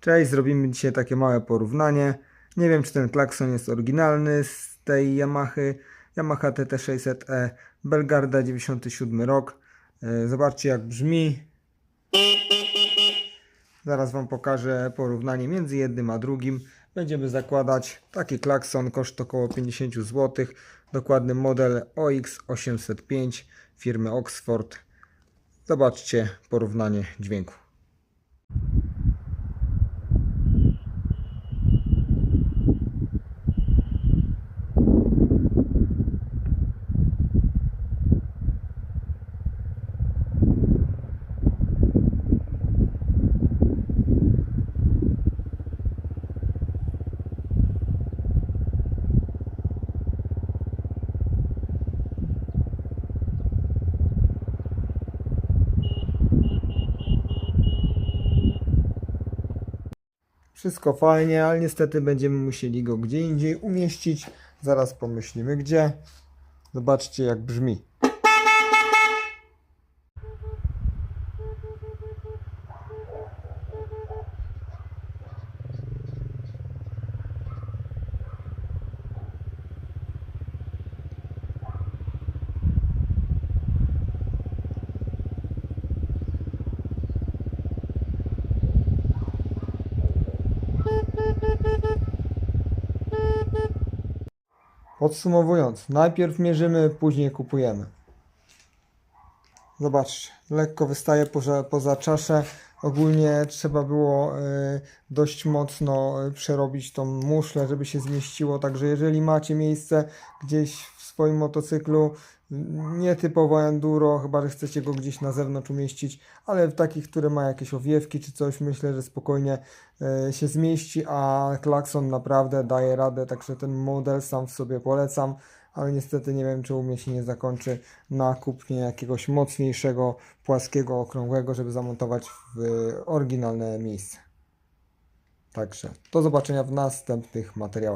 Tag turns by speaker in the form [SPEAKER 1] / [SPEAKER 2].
[SPEAKER 1] Cześć, zrobimy dzisiaj takie małe porównanie. Nie wiem, czy ten klakson jest oryginalny z tej Yamahy. Yamaha TT600E Belgarda 97 rok. E, Zobaczcie jak brzmi. Zaraz Wam pokażę porównanie między jednym a drugim. Będziemy zakładać taki klakson, koszt około 50 zł. Dokładny model OX805 firmy Oxford. Zobaczcie porównanie dźwięku. Wszystko fajnie, ale niestety będziemy musieli go gdzie indziej umieścić. Zaraz pomyślimy gdzie. Zobaczcie jak brzmi. Podsumowując, najpierw mierzymy, później kupujemy. Zobaczcie, lekko wystaje poza, poza czaszę. Ogólnie trzeba było y, dość mocno y, przerobić tą muszlę, żeby się zmieściło. Także jeżeli macie miejsce gdzieś w swoim motocyklu, y, nietypowo enduro, chyba że chcecie go gdzieś na zewnątrz umieścić, ale w takich, które ma jakieś owiewki czy coś, myślę, że spokojnie się zmieści, a klakson naprawdę daje radę, także ten model sam w sobie polecam ale niestety nie wiem, czy u mnie się nie zakończy na kupnie jakiegoś mocniejszego, płaskiego, okrągłego, żeby zamontować w oryginalne miejsce. Także do zobaczenia w następnych materiałach.